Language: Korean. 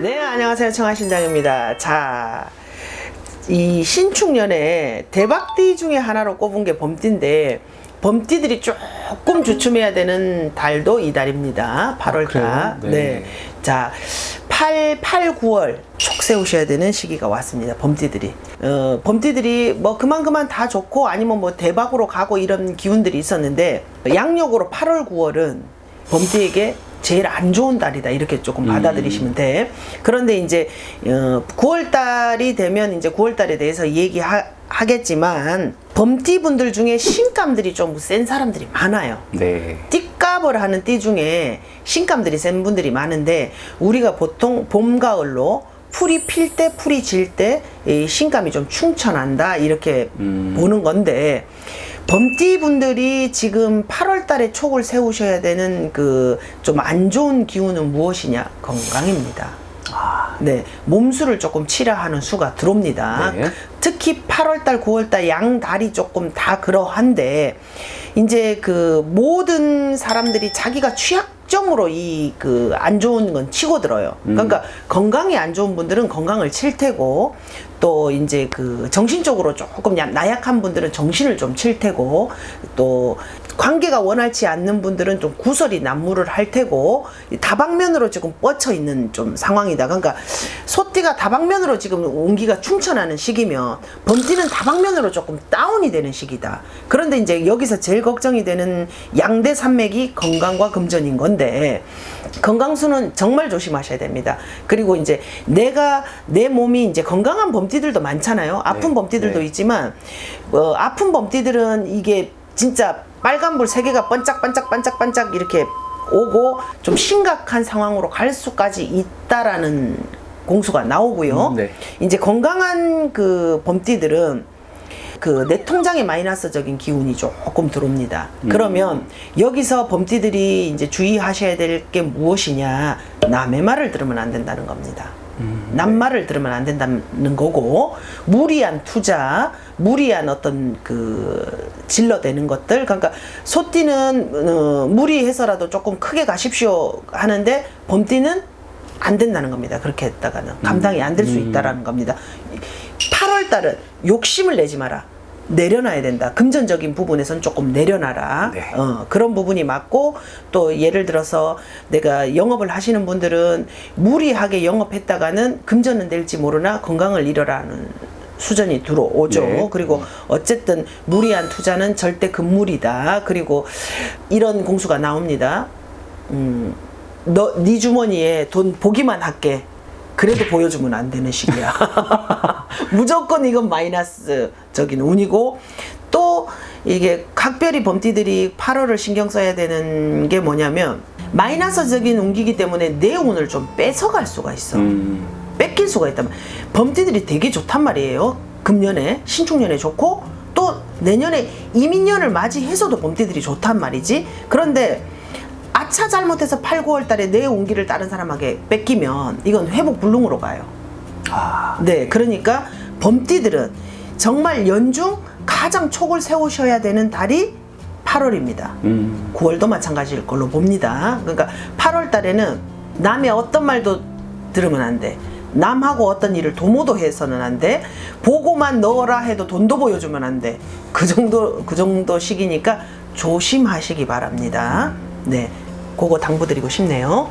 네, 안녕하세요. 청아신당입니다. 자, 이 신축년에 대박띠 중에 하나로 꼽은 게 범띠인데, 범띠들이 조금 주춤해야 되는 달도 이 달입니다. 8월달. 그래요? 네. 네. 자, 8, 8, 9월 촉 세우셔야 되는 시기가 왔습니다. 범띠들이. 어, 범띠들이 뭐 그만 그만 다 좋고 아니면 뭐 대박으로 가고 이런 기운들이 있었는데 양력으로 8월, 9월은 범띠에게 제일 안 좋은 달이다 이렇게 조금 받아들이시면 돼. 그런데 이제 어, 9월 달이 되면 이제 9월 달에 대해서 얘기하겠지만 범띠 분들 중에 신감들이 좀 센 사람들이 많아요. 네. 띠값을 하는 띠 중에 신감들이 센 분들이 많은데 우리가 보통 봄 가을로 풀이 필 때 풀이 질때이 신감이 좀 충천한다 이렇게 음. 보는 건데 범띠 분들이 지금 8월 달에 촉을 세우셔야 되는 그 좀 안 좋은 기운은 무엇이냐 건강입니다. 네, 몸수를 조금 치료하는 수가 들어옵니다. 네. 특히 8월달, 9월달 양 달이 조금 다 그러한데 이제 그 모든 사람들이 자기가 취약 점으로 이 그 안 좋은 건 치고 들어요. 그러니까 건강이 안 좋은 분들은 건강을 칠 테고 또 이제 그 정신적으로 조금 야- 나약한 분들은 정신을 좀 칠 테고 또 관계가 원활치 않는 분들은 좀 구설이 난무를 할 테고 이 다방면으로 지금 뻗쳐 있는 좀 상황이다. 그러니까 소띠가 다방면으로 지금 운기가 충천하는 시기면 범띠는 다방면으로 조금 다운이 되는 시기다. 그런데 이제 여기서 제일 걱정이 되는 양대 산맥이 건강과 금전인 건데 건강수는 정말 조심하셔야 됩니다. 그리고 이제 내가 내 몸이 이제 건강한 범띠들도 많잖아요. 아픈 네, 범띠들도 네. 있지만 어, 아픈 범띠들은 이게 진짜 빨간불 세 개가 반짝반짝 반짝반짝 이렇게 오고 좀 심각한 상황으로 갈 수까지 있다라는 공수가 나오고요. 음, 네. 이제 건강한 그 범띠들은 그 내 통장에 마이너스적인 기운이 조금 들어옵니다. 그러면 여기서 범띠들이 이제 주의하셔야 될 게 무엇이냐? 남의 말을 들으면 안 된다는 겁니다. 남 말을 들으면 안 된다는 거고 무리한 투자, 무리한 어떤 그 질러대는 것들. 그러니까 소띠는 어, 무리해서라도 조금 크게 가십시오 하는데 범띠는 안 된다는 겁니다. 그렇게 했다가는 감당이 안 될 수 있다라는 겁니다. 8월 달은 욕심을 내지 마라. 내려놔야 된다. 금전적인 부분에선 조금 내려놔라. 네. 어, 그런 부분이 맞고 또 예를 들어서 내가 영업을 하시는 분들은 무리하게 영업했다가는 금전은 될지 모르나 건강을 잃어라는 수전이 들어오죠. 네. 그리고 어쨌든 무리한 투자는 절대 금물이다. 그리고 이런 공수가 나옵니다. 음, 너, 네 주머니에 돈 보기만 할게. 그래도 보여주면 안 되는 시기야. 무조건 이건 마이너스 적인 운이고 또 이게 각별히 범띠들이 8월을 신경 써야 되는 게 뭐냐면 마이너스적인 운기기 때문에 내 운을 좀 뺏어갈 수가 있어. 음. 뺏길 수가 있다면 범띠들이 되게 좋단 말이에요. 금년에 신축년에 좋고 또 내년에 이민년을 맞이해서도 범띠들이 좋단 말이지. 그런데 아차 잘못해서 8, 9월 달에 내 운기를 다른 사람에게 뺏기면 이건 회복 불능으로 가요. 아. 네, 그러니까 범띠들은 정말 연중 가장 촉을 세우셔야 되는 달이 8월입니다. 음. 9월도 마찬가지일 걸로 봅니다. 그러니까 8월 달에는 남의 어떤 말도 들으면 안 돼. 남하고 어떤 일을 도모도 해서는 안 돼. 보고만 넣어라 해도 돈도 보여주면 안 돼. 그 정도, 그 정도 시기니까 조심하시기 바랍니다. 네. 그거 당부드리고 싶네요.